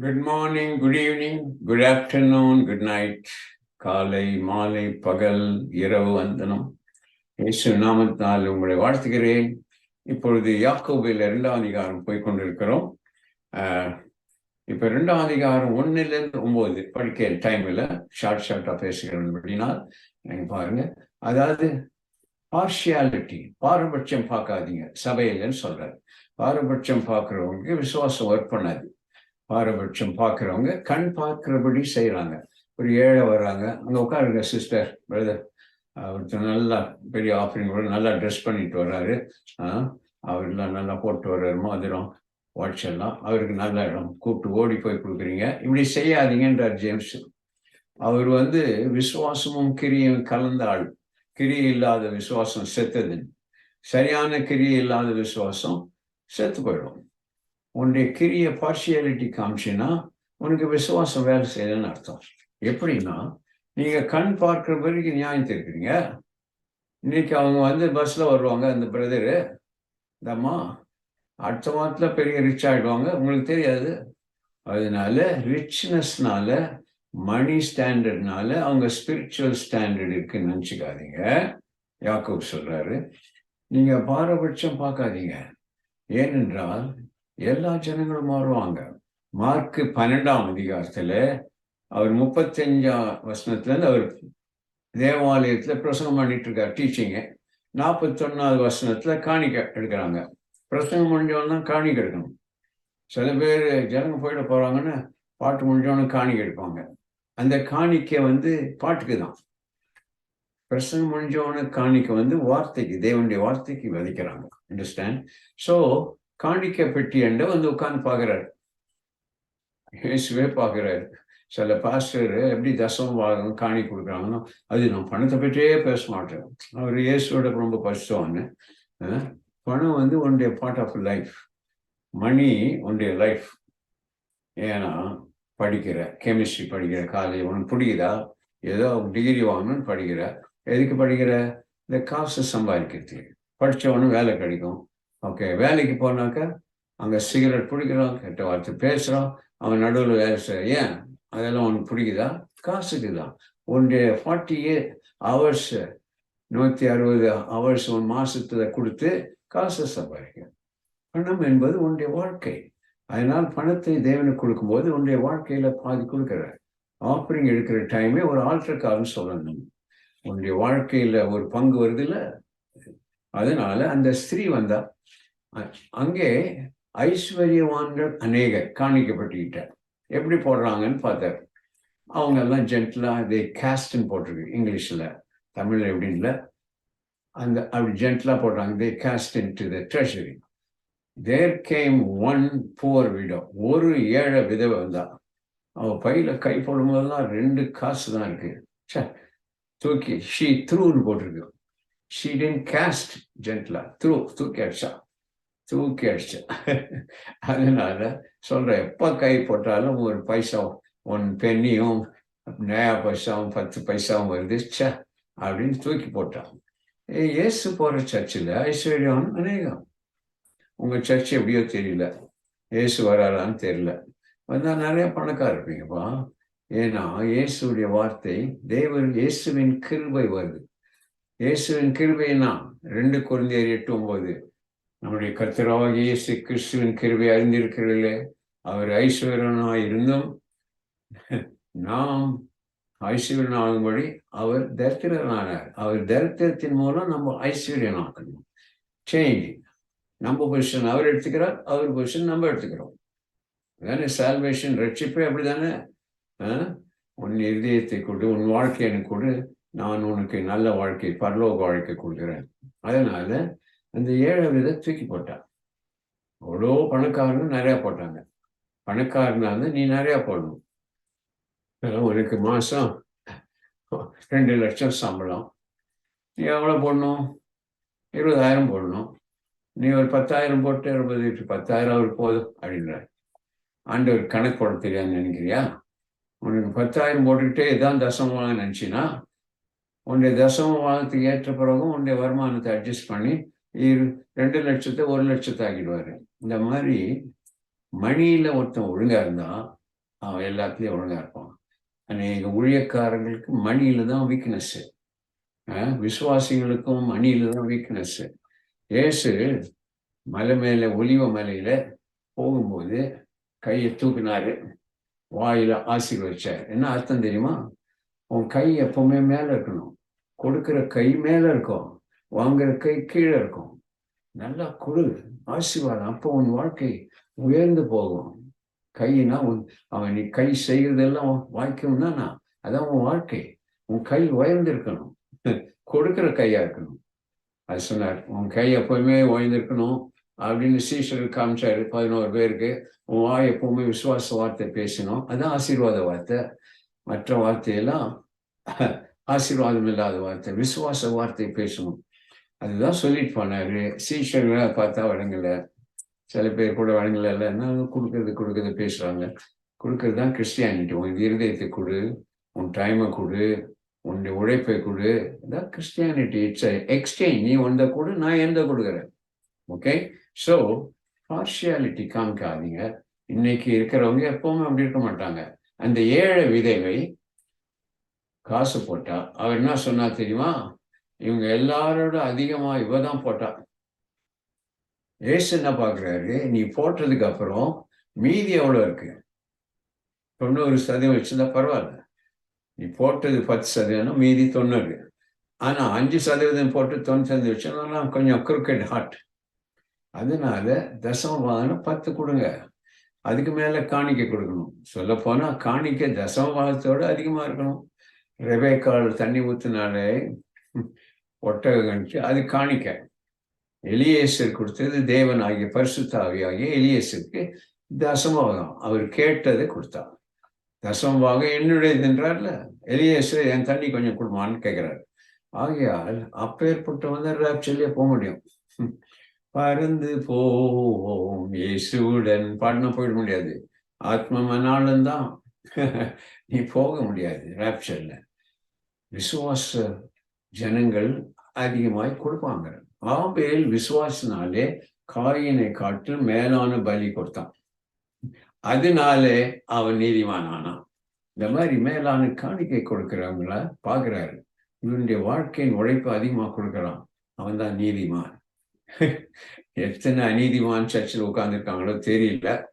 Good morning good evening good afternoon good night காலை மாலை பகல் இரவு வந்தனம் இயேசு நாமத்தினால் உங்களை வாழ்த்துகிறேன். இப்பொழுது யாக்கோபில் இரண்டாம் அதிகாரம் போய்கொண்டிருக்கிறோம் ஆஹ், இப்ப இரண்டாம் அதிகாரம் ஒண்ணுல இருந்து ஒன்பது படிக்க டைம்ல ஷார்ட் ஷார்ட்டா பேசுகிறேன் அப்படின்னா நீங்க பாருங்க. அதாவது பார்ஷியாலிட்டி பாரபட்சம் பார்க்காதீங்க. சபையிலன்னு சொல்றாரு. பாரபட்சம் பார்க்குறவங்களுக்கு விசுவாசம் ஒர்க் பண்ணாது. பாரபட்சம் பார்க்குறவங்க கண் பார்க்குறபடி செய்கிறாங்க ஒரு ஏழை வராங்க அங்கே உட்காருங்க சிஸ்டர் பிரதர் ஒருத்தர் நல்லா பெரிய ஆஃபரிங் நல்லா ட்ரெஸ் பண்ணிட்டு வர்றாரு. அவர்லாம் நல்லா போட்டு வர்றாரு மாதிரம் வாட்ச் எல்லாம். அவருக்கு நல்ல இடம். கூப்பிட்டு ஓடி போய் கொடுக்குறீங்க. இப்படி செய்யாதீங்கன்றார் ஜேம்ஸ். அவர் வந்து விசுவாசமும் கிரியும் கலந்த ஆள். கிரி இல்லாத விசுவாசம் செத்தது. சரியான கிரி இல்லாத விசுவாசம் செத்து போயிடும். உன்னுடைய கிரிய பார்ஷியாலிட்டி காமிச்சின்னா உனக்கு விசுவாசம் வேலை செய்யலன்னு அர்த்தம். எப்படின்னா நீங்கள் கண் பார்க்கிற வரைக்கும் நியாயம் இருக்கிறீங்க இன்னைக்கு அவங்க வந்து பஸ்ஸில் வருவாங்க அந்த பிரதரு இந்த அம்மா அடுத்த மாதத்தில் பெரிய ரிச் ஆகிடுவாங்க உங்களுக்கு தெரியாது. அதனால ரிச்னஸ்னால மணி ஸ்டாண்டர்ட்னால அவங்க ஸ்பிரிச்சுவல் ஸ்டாண்டர்ட் இருக்குன்னு நினச்சிக்காதீங்க. யாக்கோப் சொல்கிறாரு நீங்கள் பாரபட்சம் பார்க்காதீங்க. ஏனென்றால் எல்லா ஜனங்களும் மாறுவாங்க. மார்க்கு பன்னெண்டாம் அதிகாரத்துல அவர் முப்பத்தஞ்சாம் வசனத்துல இருந்து அவர் தேவாலயத்துல பிரசங்கம் பண்ணிட்டு இருக்கார் டீச்சிங்கு நாற்பத்தொன்னாவது வசனத்துல காணிக்க எடுக்கிறாங்க. பிரசங்கம் முடிஞ்சவொன்னா காணிக்க எடுக்கணும். சில பேர் ஜனங்க போயிட போறாங்கன்னு பாட்டு முடிஞ்சவனுக்கு காணிக்க எடுப்பாங்க. அந்த காணிக்கை வந்து பாட்டுக்கு தான். பிரசங்கம் முடிஞ்சவொன்னு காணிக்கை வந்து வார்த்தைக்கு தேவனுடைய வார்த்தைக்கு விதைக்கிறாங்க. அண்டர்ஸ்டாண்ட் ஸோ காணிக்க பெட்டி என்ற வந்து உட்கார்ந்து பார்க்குறாரு இயேசுவே பார்க்குறாரு. சில பாஸ்டர் எப்படி தசம் வாங்க காணி கொடுக்குறாங்கன்னா அது நான் பணத்தை பற்றியே பேச மாட்டேன். அவர் இயேசுவோட ரொம்ப கஷ்டம்னு பணம் வந்து உன்னுடைய பார்ட் ஆஃப் லைஃப் மணி உன்னுடைய லைஃப் ஏன்னா படிக்கிற கெமிஸ்ட்ரி படிக்கிற காலேஜ் உனக்கு பிடிக்குதா ஏதோ டிகிரி வாங்கணும்னு படிக்கிற. எதுக்கு படிக்கிற? இந்த காசு சம்பாதிக்கிறதுக்கு. படித்தவனும் வேலை கிடைக்கும். ஓகே வேலைக்கு போனாக்கா அங்கே சிகரெட் பிடிக்கிறான் கெட்ட வார்த்தை பேசுகிறோம் அவன் நடுவில் வேலை செய்ய ஏன்? அதெல்லாம் உனக்கு பிடிக்குதா காசுக்கு தான். உன்னுடைய ஃபார்ட்டி ஹவர்ஸ் நூற்றி அறுபது ஹவர்ஸ் ஒன் மாசத்துல கொடுத்து காசு சம்பாதிக்கும் பணம் என்பது உன்னுடைய வாழ்க்கை. அதனால் பணத்தை தேவனுக்கு கொடுக்கும்போது உன்னுடைய வாழ்க்கையில பாதி கொடுக்குற ஆஃபரிங் எடுக்கிற டைமே ஒரு ஆல்டர் கால்னு சொல்லணும். உன்னுடைய வாழ்க்கையில ஒரு பங்கு வருது இல்லை அதனால அந்த ஸ்திரீ வந்தா அங்கே ஐஸ்வர்யவான்கள் அநேகர் காணிக்கப்பட்டுக்கிட்டார். எப்படி போடுறாங்கன்னு பார்த்தார். அவங்க எல்லாம் ஜென்டலா தே கேஸ்ட்னு போட்டிருக்கு இங்கிலீஷில். தமிழில் எப்படி அந்த அப்படி ஜென்டலா போடுறாங்க. They cast into the treasury there came one poor widow ஒரு ஏழை விதவை வந்தா. அவள் பையில கை போடும்போதெல்லாம் ரெண்டு காசு தான் இருக்கு. சே தூக்கி ஷீ த்ரூன்னு போட்டிருக்கு. ஷீ டென் கேஸ்ட் ஜென்டலா த்ரூ தூக்கி அடிச்சா. தூக்கி அடிச்சா. அதனால சொல்றேன் எப்போ கை போட்டாலும் ஒரு பைசா ஒன் பெண்ணியும் நயா பைசாவும் பத்து பைசாவும் வருதுச்சா அப்படின்னு தூக்கி போட்டான் ஏ இயேசு போற சர்ச்சில் ஐஸ்வர்யம் அநேகம். உங்க சர்ச் எப்படியோ தெரியல. இயேசு வராரான்னு தெரியல. வந்தா நிறைய பணக்கார இருப்பீங்கப்பா. ஏன்னா இயேசுடைய வார்த்தை தேவர் இயேசுவின் கிருபை வருது. இயேசுவின் கிருபைனா ரெண்டு குழந்தையர் எட்டு ஒன்பது. நம்முடைய கர்த்தராக இயேசு கிறிஸ்துவின் கிருவை அறிந்திருக்கிறதில்லே அவர் ஐஸ்வர்யனாய் இருந்தும் நாம் ஐஸ்வர்யனாகும்படி அவர் தரித்திரனானார். அவர் தரித்திரத்தின் மூலம் நம்ம ஐஸ்வர்யனாக்கணும். சேஞ்ச் நம்ம பொசிஷன் அவர் எடுத்துக்கிறார் அவர் பொசிஷன் நம்ம எடுத்துக்கிறோம். தானே சால்வேஷன் ரட்சிப்பே அப்படிதானே? ஆ? உன் இருதயத்தை கொடு உன் வாழ்க்கை எனக்கு கொடு. நான் உனக்கு நல்ல வாழ்க்கை பரலோக வாழ்க்கை கொடுக்குறேன். அதனால அந்த ஏழை வித தூக்கி போட்டான். அவ்வளோ பணக்காரங்க நிறைய போட்டாங்க. பணக்காரனா இருந்தால் நீ நிறையா போடணும். அதான் உனக்கு மாதம் ரெண்டு லட்சம் சம்பளம். நீ எவ்வளோ போடணும்? இருபதாயிரம் போடணும். நீ ஒரு பத்தாயிரம் போட்டு இருபது பத்தாயிரம் அவர் போதும் ஆண்டு ஆண்டவர் கணக்கு போட தெரியாதுன்னு நினைக்கிறியா? உனக்கு பத்தாயிரம் போட்டுக்கிட்டே இதான் தசமம் வாங்க நினச்சின்னா உன்னுடைய தசமம் வாங்கத்துக்கு ஏற்ற பிறகும் உன்னுடைய வருமானத்தை அட்ஜஸ்ட் பண்ணி ரெண்டு லட்சத்தை ஒரு லட்சத்தை ஆக்கிடுவாரு. இந்த மாதிரி மணியில ஒருத்தன் ஒழுங்கா இருந்தா அவன் எல்லாத்துலேயும் ஒழுங்கா இருப்பான். அநேக ஊழியக்காரங்களுக்கு மணியில தான் வீக்னஸ் விசுவாசிகளுக்கும் மணியில தான் வீக்னஸ் ஏசு மலை மேல ஒலிவ மலையில போகும்போது கையை தூக்கினாரு. வாயில ஆசீர்வதிச்சார். என்ன அர்த்தம் தெரியுமா? உன் கை எப்பவுமே மேல இருக்கணும். கொடுக்குற கை மேல இருக்கும். வாங்குற கை கீழே இருக்கும். நல்லா கொடு. ஆசீர்வாதம். அப்போ உன் வாழ்க்கை உயர்ந்து போகும். கையினா உன் அவன் நீ கை செய்கிறதெல்லாம் வாய்க்கும்னா நான் அதான் உன் வாழ்க்கை. உன் கை உயர்ந்திருக்கணும். கொடுக்குற கையா இருக்கணும். அது சொன்னார் உன் கை எப்பவுமே உயர்ந்திருக்கணும். அப்படின்னு சீஷருக்கு காமிச்சாரு பதினோரு பேருக்கு. உன் வாய் எப்பவுமே விசுவாச வார்த்தை பேசணும் அதான் ஆசீர்வாத வார்த்தை. மற்ற வார்த்தையெல்லாம் ஆசீர்வாதம் இல்லாத வார்த்தை. விசுவாச வார்த்தை பேசணும். அதுதான் சொல்லிட்டு போனாரு. சீஷர்களை பார்த்தா வழங்கல. சில பேர் கூட வழங்கல. என்ன கொடுக்கறது கொடுக்கறது பேசுறாங்க. கொடுக்கறது தான் கிறிஸ்டியானிட்டி. உன் இருதயத்தை கொடு உன் டைமை கொடு உன்னுடைய உழைப்பை கொடு. இதான் கிறிஸ்டியானிட்டி. இட்ஸ் எக்ஸ்சேஞ்ச் நீ வந்த கொடு நான் எந்த கொடுக்குறேன்? ஓகே ஸோ பார்ஷியாலிட்டி காமிக்காதீங்க. இன்னைக்கு இருக்கிறவங்க எப்பவுமே அப்படி இருக்க மாட்டாங்க. அந்த ஏழை விதைவை காசு போட்டா அவர் என்ன சொன்னா தெரியுமா? இவங்க எல்லாரோட அதிகமா இவ தான் போட்டா ஏசு என்ன பாக்குறாரு நீ போட்டதுக்கு அப்புறம் மீதி எவ்வளவு இருக்கு? தொண்ணூறு சதவீதம் வச்சிருந்தா பரவாயில்ல. நீ போட்டது பத்து சதவீதம் மீதி தொண்ணூறு. ஆனா அஞ்சு சதவீதம் போட்டு தொண்ணூறு சதவீதம் வச்சோம்னா கொஞ்சம் குறுக்கெட் ஹார்ட் அதனால தசமபாதம் பத்து கொடுங்க. அதுக்கு மேல காணிக்கை கொடுக்கணும். சொல்ல போனா காணிக்கை தசமபாகத்தோட அதிகமா இருக்கணும். ரெபேக்கால் தண்ணி ஊத்துனாலே ஒட்டக கணிச்சு அது காணிக்க எலியேசர் கொடுத்தது தேவன் ஆகிய பரிசுத்தாவி ஆகிய எலியேசருக்கு தசமபாகம் அவர் கேட்டதை கொடுத்தார். தசமபாகம் என்னுடையது என்றார்ல? எலியேசர் என் தண்ணி கொஞ்சம் கொடுமான்னு கேட்கிறார். ஆகையால் அப்பேற்பட்டவன் ராப்சல்லே போக முடியும். பறந்து போவோம். இயேசுடன் பாடினா போயிட முடியாது. ஆத்ம மனாலும் தான். நீ போக முடியாது ராப்சல்ல விசுவாச ஜனங்கள் அதிகமாய் கொடுப்பாங்க. ஆபேல் விசுவாசினாலே காயினை காட்டு மேலான பலி கொடுத்தான். அதனாலே அவன் நீதிமான் ஆனான் இந்த மாதிரி மேலான காணிக்கை கொடுக்கிறவங்கள பாக்குறாரு இவனுடைய வாழ்க்கையின் உழைப்பு அதிகமா கொடுக்கறான் அவன் தான் நீதிமான். எத்தனை அநீதிமான் சர்ச்சில் உட்கார்ந்துருக்காங்களோ தெரியல.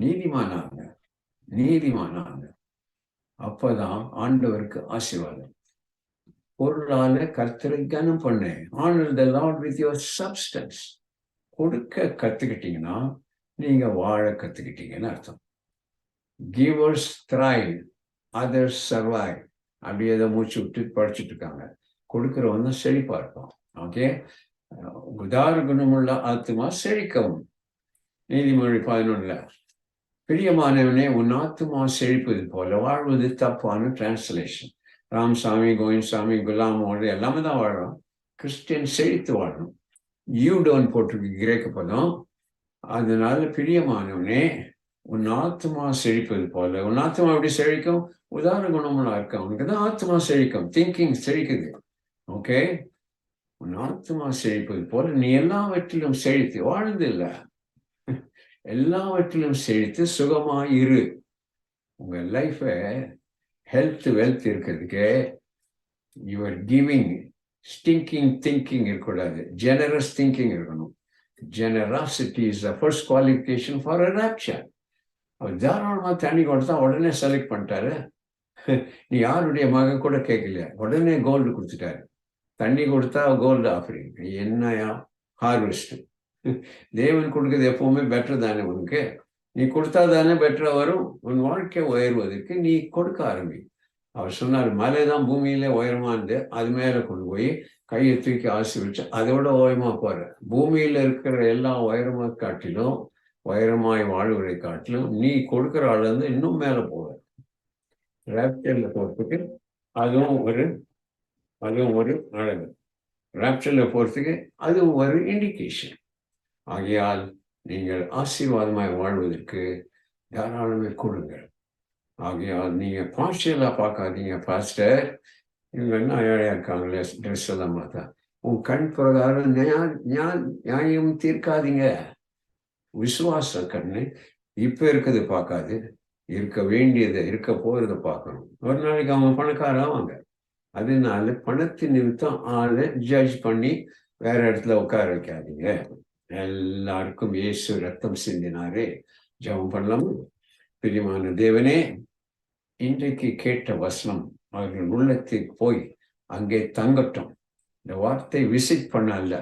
நீதிமானாங்க. நீதிமானாங்க. அப்பதான் ஆண்டவருக்கு ஆசீர்வாதம். பொருளால கர்த்தரை கனம் பண்ணு honour the Lord with your substance கொடுக்க கத்துக்கிட்டீங்கன்னா நீங்க வாழ கத்துக்கிட்டீங்கன்னு அர்த்தம். கிவர்ஸ் த்ரைவ் அதர்ஸ் சர்வைவ் அப்படியே அதை மூச்சு விட்டு படிச்சுட்டு இருக்காங்க. கொடுக்குறவன் தான் செழிப்பா இருப்பான். ஓகே உதார குணமுள்ள ஆத்மா செழிக்கவும். நீதிமொழி பதினொன்றுல பிரியமானவனே உன் ஆத்மா செழிப்பது போல வாழ்வது தப்பான டிரான்ஸ்லேஷன் ராம்சாமி கோவிந்த்சாமி குலாமோடு எல்லாமே தான் வாழ்கிறோம் கிறிஸ்டியன் செழித்து வாழணும் யூடோன் போட்டிருக்கு கிரேக்க பதம். அதனால பிரியமானவனே உன் ஆத்மா செழிப்பது போல. உன் ஆத்மா எப்படி செழிக்கும்? உதாரண குணமெல்லாம் இருக்க உனக்கு தான் ஆத்மா செழிக்கும். திங்கிங் செழிக்குது. ஓகே உன் ஆத்மா செழிப்பது போல நீ எல்லாவற்றிலும் செழித்து வாழ்ந்து இல்லை எல்லாவற்றிலும் செழித்து சுகமாயிரு. இரு உங்க லைஃபை ஹெல்த் வெல்த் இருக்கிறதுக்கு யுவர் கிவிங் ஸ்டிங்கிங் திங்கிங் இருக்கக்கூடாது. ஜெனரஸ் திங்கிங் இருக்கணும். Generosity is the first qualification for a rapture அவர் தாராளமாக தண்ணி கொடுத்தா உடனே செலக்ட் பண்ணிட்டாரு. நீ யாருடைய மகன் கூட கேட்கலையா உடனே கோல்டு கொடுத்துட்டாரு. தண்ணி கொடுத்தா கோல்டு ஆஃபரிங் என்னையா? ஹார்வெஸ்ட் தேவன் கொடுக்குறது எப்பவுமே பெட்டர் தானே உனக்கு? நீ கொடுத்தா தானே பெட்டராக வரும்? உன் வாழ்க்கை உயர்வதற்கு நீ கொடுக்க ஆரம்பி. அவர் சொன்னார் மலை தான் பூமியில உயரமானது இருந்து அது மேலே கொண்டு போய் கையை தூக்கி ஆசி வச்சு அதோட உயரமா போற பூமியில இருக்கிற எல்லா உயரமா காட்டிலும் உயரமாய் வாழ்வதை காட்டிலும் நீ கொடுக்குற ஆள் வந்து இன்னும் மேலே போவ. ராப்டர்ல போறதுக்கு அதுவும் ஒரு அதுவும் ஒரு அழகு ராப்டர்ல போறதுக்கு அதுவும் ஒரு இண்டிகேஷன் ஆகையால் நீங்கள் ஆசீர்வாதமாய் வாழ்வதற்கு தாராளமே கொடுங்கள். ஆகையால் நீங்கள் பார்ஷியலா பார்க்காதீங்க பாஸ்டர் இவங்க என்ன ஏழையாக இருக்காங்களே ட்ரெஸ் எல்லாம் பார்த்தா. உன் கண் பிரகாரம் நியாயம் தீர்க்காதீங்க. விசுவாச கண்ணு இப்போ இருக்கிறது பார்க்காது. இருக்க வேண்டியதை இருக்க போகிறத பார்க்கணும். ஒரு நாளைக்கு அவங்க பணக்காரவாங்க அதனால பணத்தின் நிமித்தம் ஆளை ஜட்ஜ் பண்ணி வேற இடத்துல உட்கார வைக்காதீங்க. எல்லாருக்கும் இயேசு ரத்தம் சிந்தினாரே. ஜெபம் பண்ணலாமா. பிரியமான தேவனே இன்றைக்கு கேட்ட வசனம் அவர்கள் உள்ளத்துக்கு போய் அங்கே தங்கட்டும். இந்த வார்த்தை விசிட் பண்ணல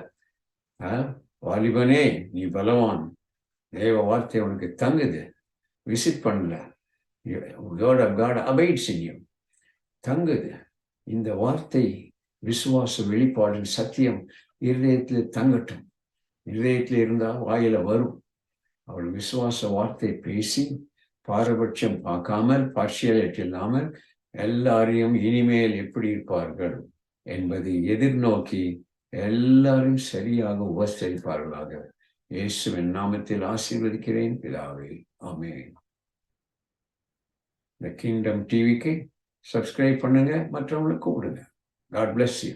ஆஹ், வாலிபனே நீ பலவான். தேவ வார்த்தை உனக்கு தங்குது. விசிட் பண்ணல. God of God abides தங்குது. இந்த வார்த்தை விசுவாச வெளிப்பாடு சத்தியம் இருதயத்தில் தங்கட்டும். இருதயத்தில் இருந்தால் வாயில வரும். அவள் விசுவாச வார்த்தை பேசி பாரபட்சம் பார்க்காமல் பார்ஷியலிட்டி இல்லாமல் எல்லாரையும் இனிமேல் எப்படி இருப்பார்கள் என்பதை எதிர்நோக்கி எல்லாரும் சரியாக உபசரிப்பார்களாக. இயேசுவின் நாமத்தில் ஆசீர்வதிக்கிறேன் பிதாவே. ஆமென். இந்த கிங்டம் டிவிக்கு சப்ஸ்கிரைப் பண்ணுங்க மற்றவங்களுக்கு கூப்பிடுங்க காட் பிளஸ் யூ